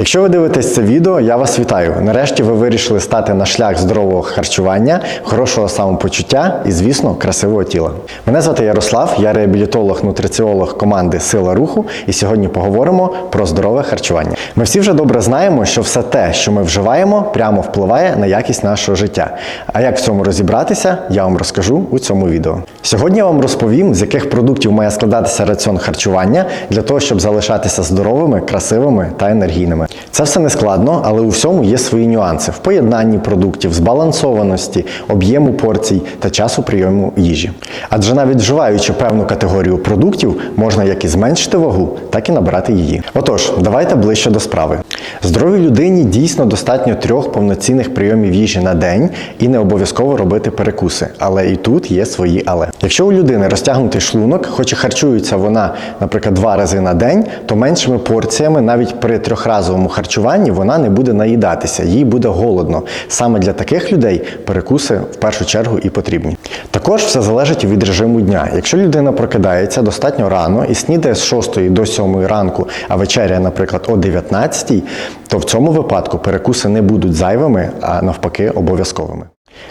Якщо ви дивитесь це відео, я вас вітаю. Нарешті ви вирішили стати на шлях здорового харчування, хорошого самопочуття і, звісно, красивого тіла. Мене звати Ярослав, я реабілітолог, нутриціолог команди Сила руху, і сьогодні поговоримо про здорове харчування. Ми всі вже добре знаємо, що все те, що ми вживаємо, прямо впливає на якість нашого життя. А як в цьому розібратися, я вам розкажу у цьому відео. Сьогодні я вам розповім, з яких продуктів має складатися раціон харчування для того, щоб залишатися здоровими, красивими та енергійними. Це все не складно, але у всьому є свої нюанси в поєднанні продуктів, збалансованості, об'єму порцій та часу прийому їжі. Адже навіть вживаючи певну категорію продуктів, можна як і зменшити вагу, так і набрати її. Отож, давайте ближче до справи. Здоровій людині дійсно достатньо трьох повноцінних прийомів їжі на день і не обов'язково робити перекуси. Але і тут є свої але. Якщо у людини розтягнутий шлунок, хоч і харчується вона, наприклад, два рази на день, то меншими порціями навіть при трьохразовому харчуванні вона не буде наїдатися, їй буде голодно. Саме для таких людей перекуси в першу чергу і потрібні. Також все залежить від режиму дня. Якщо людина прокидається достатньо рано і снідає з 6 до 7 ранку, а вечеря, наприклад, о 19, то в цьому випадку перекуси не будуть зайвими, а навпаки обов'язковими.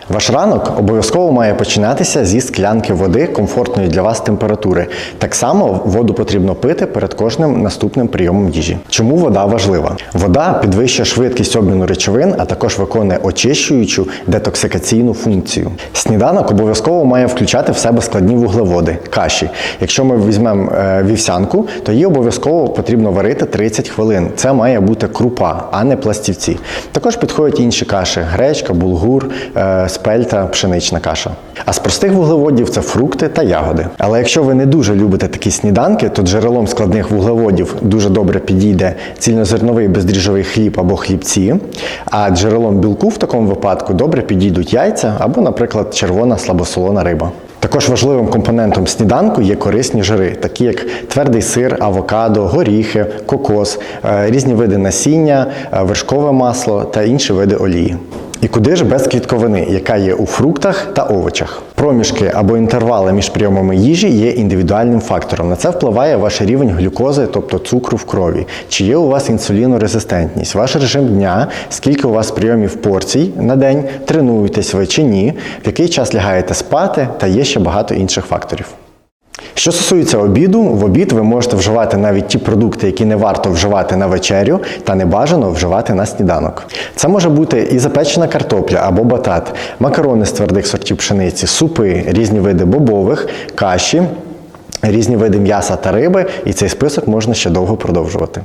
Ваш ранок обов'язково має починатися зі склянки води комфортної для вас температури. Так само воду потрібно пити перед кожним наступним прийомом їжі. Чому вода важлива? Вода підвищує швидкість обміну речовин, а також виконує очищуючу детоксикаційну функцію. Сніданок обов'язково має включати в себе складні вуглеводи, каші. Якщо ми візьмемо е, вівсянку, то її обов'язково потрібно варити 30 хвилин. Це має бути крупа, а не пластівці. Також підходять інші каші: гречка, булгур. Е, спельта, пшенична каша. А з простих вуглеводів це фрукти та ягоди. Але якщо ви не дуже любите такі сніданки, то джерелом складних вуглеводів дуже добре підійде цільнозерновий бездріжджовий хліб або хлібці. А джерелом білку в такому випадку добре підійдуть яйця або, наприклад, червона слабосолона риба. Також важливим компонентом сніданку є корисні жири, такі як твердий сир, авокадо, горіхи, кокос, е, різні види насіння, е, вершкове масло та інші види олії. І куди ж без клітковини, яка є у фруктах та овочах? Проміжки або інтервали між прийомами їжі є індивідуальним фактором. На це впливає ваш рівень глюкози, тобто цукру в крові. Чи є у вас інсулінорезистентність, ваш режим дня, скільки у вас прийомів порцій на день, тренуєтесь ви чи ні, в який час лягаєте спати, та є ще багато інших факторів. Що стосується обіду, в обід ви можете вживати навіть ті продукти, які не варто вживати на вечерю, та не бажано вживати на сніданок. Це може бути і запечена картопля або батат, макарони з твердих сортів пшениці, супи, різні види бобових, каші, різні види м'яса та риби, і цей список можна ще довго продовжувати.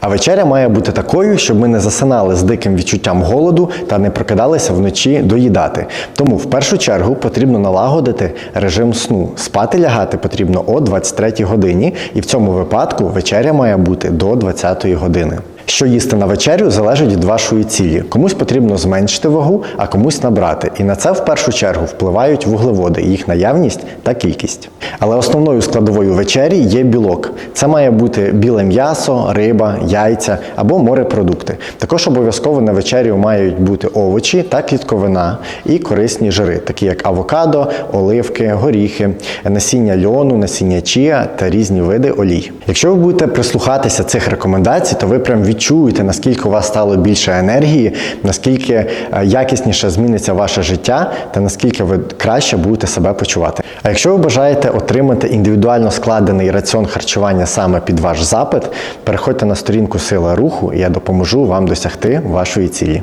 А вечеря має бути такою, щоб ми не засинали з диким відчуттям голоду та не прокидалися вночі доїдати. Тому в першу чергу потрібно налагодити режим сну. Спати лягати потрібно о 23 годині, і в цьому випадку вечеря має бути до 20 години. Що їсти на вечерю залежить від вашої цілі. Комусь потрібно зменшити вагу, а комусь набрати. І на це в першу чергу впливають вуглеводи, їх наявність та кількість. Але основною складовою вечері є білок. Це має бути біле м'ясо, риба, яйця або морепродукти. Також обов'язково на вечерю мають бути овочі та клітковина і корисні жири, такі як авокадо, оливки, горіхи, насіння льону, насіння чія та різні види олій. Якщо ви будете прислухатися цих рекомендацій, то ви прям відчуєте, наскільки у вас стало більше енергії, наскільки е, якісніше зміниться ваше життя та наскільки ви краще будете себе почувати. А якщо ви бажаєте отримати індивідуально складений раціон харчування саме під ваш запит, переходьте на сторінку Сила руху, і я допоможу вам досягти вашої цілі.